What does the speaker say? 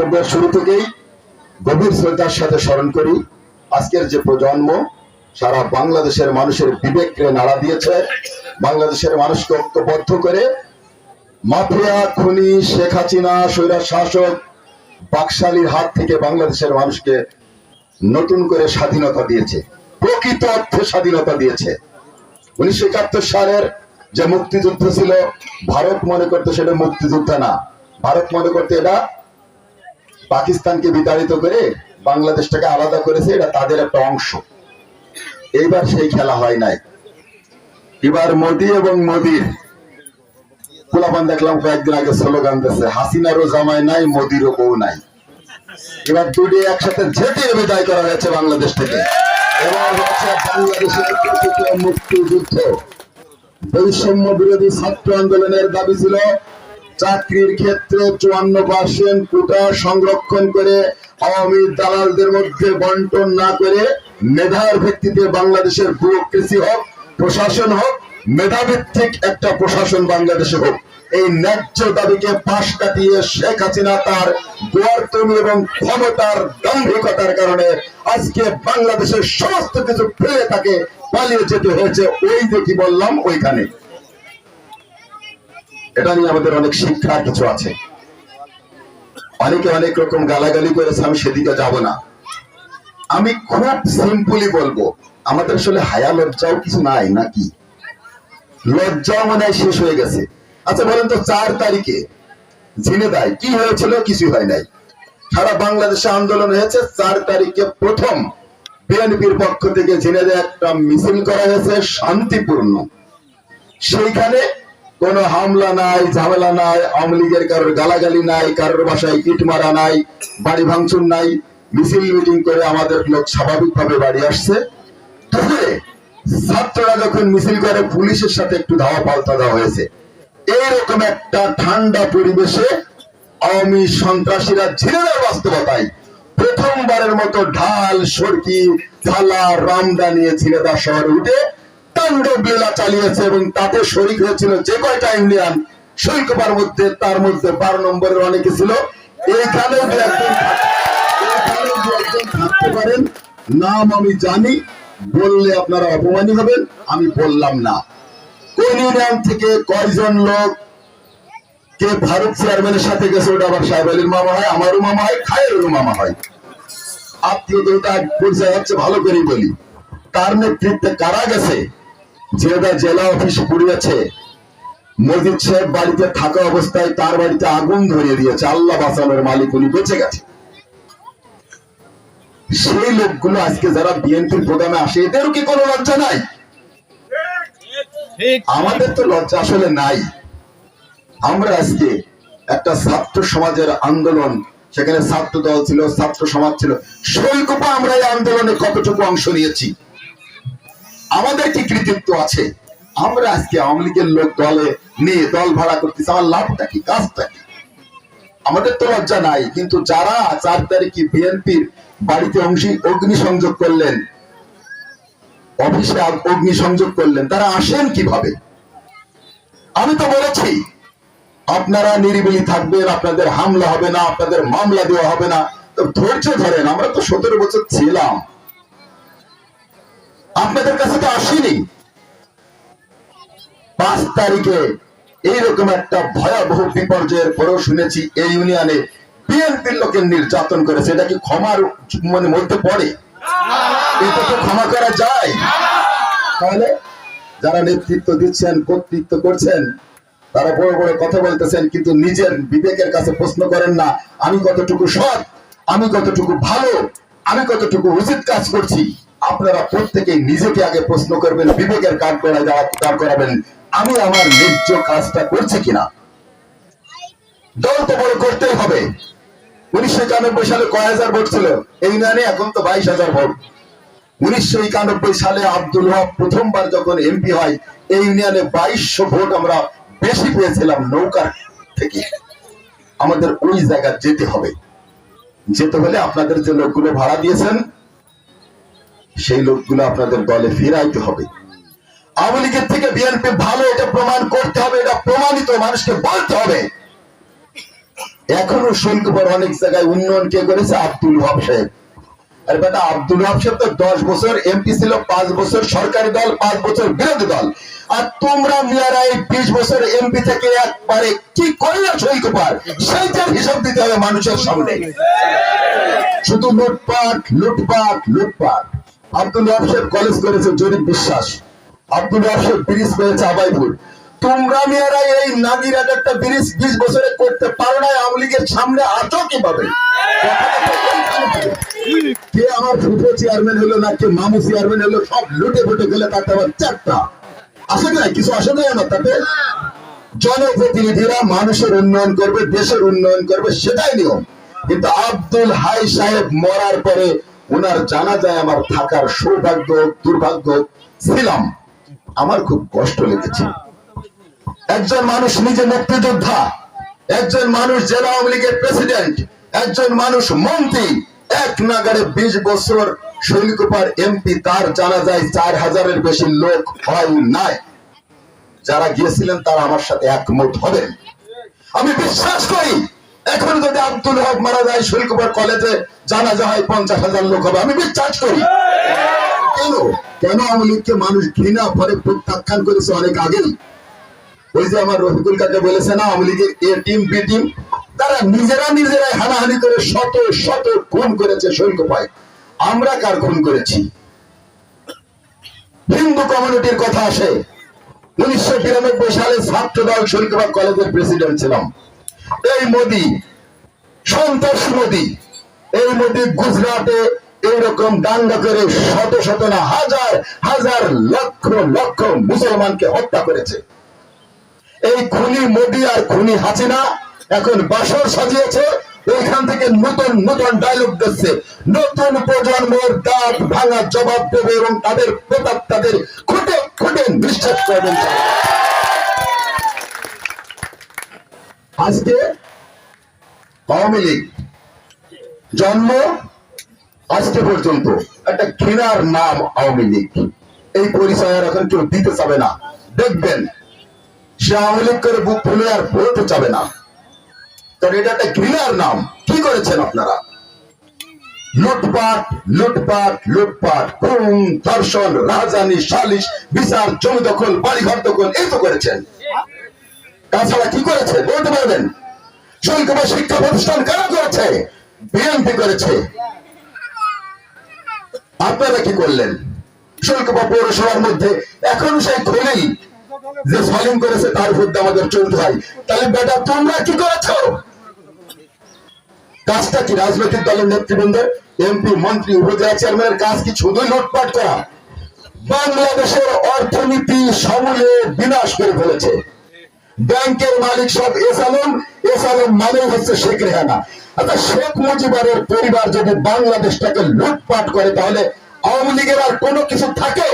বক্তব্যের শুরু থেকেই গভীর শ্রদ্ধার সাথে স্মরণ করি, আজকের যে প্রজন্ম, সারা বাংলাদেশের মানুষের বিবেককে নাড়া দিয়েছে, বাংলাদেশের মানুষকে ঐক্যবদ্ধ করে মাফিয়া, খুনি, শেখ হাসিনা, স্বৈরা শাসক, বাকশালীর হাত থেকে বাংলাদেশের মানুষকে নতুন করে স্বাধীনতা দিয়েছে, প্রকৃত অর্থে স্বাধীনতা দিয়েছে। উনিশশো একাত্তর সালের যে মুক্তিযুদ্ধ ছিল, ভারত মনে করতে সেটা মুক্তিযুদ্ধ না, ভারত মনে করতে এটা পাকিস্তানকে বিতাড়িত করে বাংলাদেশটাকে আলাদা করেছে, এটা তাদের একটা অংশ। এইবার সেই খেলা হয় নাই। এবার মোদি এবং মোদির পোলাপান দেখলাম, কয়েকদিন আগে স্লোগান দিচ্ছে হাসিনারও জামাই নাই, মোদিরও বউ নাই। এবার দুটি একসাথে ঝেঁটিয়ে বিদায় করা হয়েছে বাংলাদেশ থেকে। এবার হচ্ছে বাংলাদেশের মুক্তিযুদ্ধ। বৈষম্য বিরোধী ছাত্র আন্দোলনের দাবি ছিল চাকরির ক্ষেত্রে চুয়ান্ন পার্সেন্ট কোটা সংরক্ষণ করে আওয়ামী দালালদের মধ্যে বন্টন না করে মেধার ভিত্তিতে বাংলাদেশের ব্যুরোক্রেসি হোক, প্রশাসন হোক, মেধাভিত্তিক একটা প্রশাসন বাংলাদেশে হোক, এই ন্যায্য দাবিকে পাশ কাটিয়ে শেখ হাসিনা তার দুয়ারতমি এবং ক্ষমতার দাম্ভিকতার কারণে আজকে বাংলাদেশের সমস্ত কিছু ফেলে তাকে পালিয়ে যেতে হয়েছে। ওই যে কি বললাম, ওইখানে। এটা নিয়ে আমাদের অনেক শিক্ষার কিছু আছে। অনেকে অনেক রকম গালাগালি করেছে আমি সেদিকে যাব না। আমি খুব সিম্পলি বলব, আমাদের আসলে হায়া লজ্জাও কিছু নাই নাকি? লজ্জাও মনে হয় শেষ হয়ে গেছে। আচ্ছা বলেন তো, চার তারিখে ঝিনেদায় কি হয়েছিল? কিছু হয় নাই। সারা বাংলাদেশে আন্দোলন হয়েছে, চার তারিখে প্রথম বিএনপির পক্ষ থেকে ঝিনেদায় একটা মিছিল করা হয়েছে, শান্তিপূর্ণ। সেইখানে কোনো হামলা নাই, ঝামেলা নাই, আওয়ামী লীগের কারোর গালাগালি নাই, কারোর বাসায় ইট মারা নাই, বাড়ি ভাঙচুর নাই, মিছিল মিটিং করে আমাদের লোক স্বাভাবিকভাবে বাড়ি আসছে। দুপুরে ছাত্ররা যখন মিছিল করে, পুলিশের সাথে একটু ধাওয়া পাল্টা দেওয়া হয়েছে। এইরকম একটা ঠান্ডা পরিবেশে আওয়ামী সন্ত্রাসীরা ঝিনাইদহ বাস্তবতায় প্রথমবারের মতো ঢাল, সরকি, থালা, রামদা নিয়ে ঝিনেদা শহরে উঠে তাণ্ডব লীলা চালিয়েছে এবং তাতে শরিক হয়েছিল যে কয়টা ইন্ডিয়ান শৈকবার মধ্যে, তার মধ্যে বারো নম্বরের অনেকে ছিল। এইখানেও একজন থাকতে পারেন। নাম আমি জানি, বললে আপনারা অপমানী হবেন, আমি বললাম না। কোন ইউনিয়ন থেকে কয়জন লোক কে ভারত চেয়ারম্যানের সাথে গেছে, ওটা আবার সাহেব আলীর মামা হয়, আমারও মামা হয়, খায়েরও মামা হয়। আত্মীয়তা পরিচয় হচ্ছে, ভালো করেই বলি। তার নেতৃত্বে কারা গেছে? যেটা জেলা অফিস পুড়িয়েছে। মজিদ সাহেব বাড়িতে থাকা অবস্থায় তার বাড়িতে আগুন ধরিয়ে দিয়েছে। আল্লাহ বাঁচানোর মালিক উনি বেঁচে গেছে। সেই লোকগুলো আজকে যারা বিএনপির প্রোগ্রামে আসে, এদেরও কি কোনো লজ্জা নাই? আমাদের তো লজ্জা আসলে নাই। আমরা আজকে একটা ছাত্র সমাজের আন্দোলন, সেখানে ছাত্র দল ছিল, ছাত্র সমাজ ছিল সৈকপা আমরা এই আন্দোলনে কতটুকু অংশ নিয়েছি? আমাদের কি কৃতিত্ব আছে। আমরা আজকে আওয়ামী লীগের লোক দলে নিয়ে দল ভাড়া করতেছি, আমার লাভটা কি, কাজটা কি? আমাদের তো লজ্জা নাই, কিন্তু যারা চার তারিখে বিএনপির বাড়িতে অংশী অগ্নি সংযোগ করলেন, অফিসে অগ্নি সংযোগ করলেন, তারা আসেন কীভাবে? আমি তো বলেছি, আপনারা নিরিবিলি থাকবেন, আপনাদের হামলা হবে না, আপনাদের মামলা দেওয়া হবে না। তো ধৈর্য ধরেন, আমরা তো সতেরো বছর ছিলাম। আপনাদের কাছে তো আসেনি। পাঁচ তারিখে এইরকম একটা ভয়াবহ বিপর্যয়ের পরেও শুনেছি এই ইউনিয়নে বিএনপির লোকের নির্যাতন করেছে এটা কি ক্ষমার মানে মধ্যে পড়ে? এটা তো ক্ষমা করা যায়? তাহলে যারা নেতৃত্ব দিচ্ছেন কর্তৃত্ব করছেন তারা বড় বড় কথা বলতেছেন কিন্তু নিজের বিবেকের কাছে প্রশ্ন করেন না আমি কতটুকু সৎ আমি কতটুকু ভালো আমি কতটুকু উচিত কাজ করছি? আপনারা প্রত্যেকে নিজেকে আগে প্রশ্ন করবেন, বিবেকের কাজ করা যাওয়া কাজ করাবেন, আমি আমার ন্যায্য কাজটা করছি কিনা? দল তো বড় করতেই হবে। উনিশশো একানব্বই সালে কয় হাজার ভোট ছিল? এই ইউনিয়নে এখন তো বাইশ হাজার ভোট। উনিশশো একানব্বই সালে আব্দুল হক প্রথমবার যখন এমপি হয়, এই ইউনিয়নে বাইশশো ভোট আমরা বেশি পেয়েছিলাম নৌকার থেকে। আমাদের ওই জায়গা যেতে হবে। যেতে হলে আপনাদের যে লোকগুলো ভাড়া দিয়েছেন সেই লোকগুলো আপনাদের দলে ফিরাইতে হবে। আওয়ামী লীগের থেকে বিএনপি ভালো, এটা প্রমাণ করতে হবে, এটা প্রমাণিত, মানুষকে বলতে হবে। এখনও শুল্কপর অনেক জায়গায় উন্নয়ন কে করেছে? আব্দুল ওয়াহাব সাহেব। বেটা, আব্দুল ওয়াহাব সাহেব তো দশ বছর এমপি ছিল, পাঁচ বছর সরকারি দল, পাঁচ বছর বিরোধী দল। আর তোমরা মিয়ারা এই বিশ বছর এমপি থেকে একবারে কি করলে সেইটার হিসাব দিতে হবে মানুষের সামনে। শুধু লুটপাট লুটপাট লুটপাট। আব্দুল সাহেব কলেজ করেছে জরিপ বিশ্বাস। আব্দুল সাহেব ব্রিজ করেছে আবাইপুর। তোমরা মেয়েরা এই নাগিরাট একটা ব্রিজ বিশ বছরে করতে পারো না, আওয়ামী লীগের সামনে আছো কীভাবে? কে আমার ফুটো চেয়ারম্যান হলো না, কে মামু চেয়ারম্যান হলো, সব লুটে ফুটে গেলে তাতে আবার চারটা। আসে না কিছু আসে না আমার তাতে? জনপ্রতিনিধিরা মানুষের উন্নয়ন করবে, দেশের উন্নয়ন করবে, সেটাই নিয়ম। কিন্তু আব্দুল হাই সাহেব মরার পরে ওনার জানা যায় আমার থাকার সৌভাগ্য, দুর্ভাগ্য ছিলাম। আমার খুব কষ্ট লেগেছে। একজন মানুষ নিজে মুক্তিযোদ্ধা, একজন মানুষ জেলা আওয়ামী লীগের প্রেসিডেন্ট, একজন মানুষ মন্ত্রী, এক নাগারে বিশ বছর শৈলকুপার এমপি, তার জানা যায় চার হাজারের বেশি লোক হয় নাই। যারা গিয়েছিলেন তারা আমার সাথে একমত হবেন। আমি বিশ্বাস করি এখন যদি আব্দুল হক মারা যায় শৈলকুপার কলেজে জানা যায় পঞ্চাশ হাজার লোক হবে। আমি বিশ্বাস করি। কেন? কেন আওয়ামী লীগকে মানুষ ঘৃণা পরে প্রত্যাখ্যান করেছে অনেক আগেই? ওই যে আমার রফিকুল কাকে বলেছে না, আওয়ামী লীগের এ টিম, বি টিম, তারা নিজেরা নিজেরাই হানাহানি করে শত শত খুন করেছে শৈলকুপায় আমরা কার খুন করেছি? হিন্দু কমিউনিটির কথা আসে। উনিশশো বিরানব্বই সালে ছাত্র দল শৈলকুপা কলেজের প্রেসিডেন্ট ছিলাম। এই মোদি, সন্তোষ মোদি, এই মোদি গুজরাটে এইরকম দাঙ্গা করে শত শত না, হাজার হাজার লক্ষ লক্ষ মুসলমানকে হত্যা করেছে। এই খুনি মোদি আর খুনি হাসিনা এখন বাসর সাজিয়েছে, ওইখান থেকে নতুন নতুন ডায়লগ দিচ্ছে নতুন প্রজন্মের দাঁত ভাঙা জবাব দেবে এবং তাদের প্রতাপ তাদের খুঁটে খুঁটে নিশ্চিত করবেন আজকে আওয়ামী লীগ জন্ম আজকে পর্যন্ত একটা ঘৃণার নাম আওয়ামী লীগ। এই পরিচয় এখন কেউ দিতে চাবে না। দেখবেন, সে আওয়ামী লীগ করে বুক ফুলে আর বলতে চাবে না। কারণ এটা একটা ঘৃণার নাম। কি করেছেন আপনারা? লুটপাট লুটপাট লুটপাট, খুন, ধর্ষণ রাজধানী সালিশ, বিচার, জমি দখল, বাড়িঘর দখল, এই তো করেছেন। তাছাড়া কি করেছে? বলতে পারবেন? শৈলকুমার শিক্ষা প্রতিষ্ঠান কারা করেছে? বিএনপি করেছে। আপনারা কি করলেন? পৌরসভার মধ্যে এখন খোলেই যে করেছে তার আমাদের চলতে হয়। তাহলে বেটা, তোমরা কি করেছ? কাজটা কি রাজনৈতিক দলের নেতৃবৃন্দ এমপি মন্ত্রী, উপজেলা চেয়ারম্যানের কাজ কি শুধুই লুটপাট করা? বাংলাদেশের অর্থনীতি সমূলে বিনাশ করে ফেলেছে। ব্যাংকের মালিক সব এস আলম এস আলম মানেই হচ্ছে শেখ রেহানা। আচ্ছা শেখ মুজিবের পরিবার যদি বাংলাদেশটাকে লুটপাট করে, তাহলে আওয়ামী লীগের আর কোনো কিছু থাকে?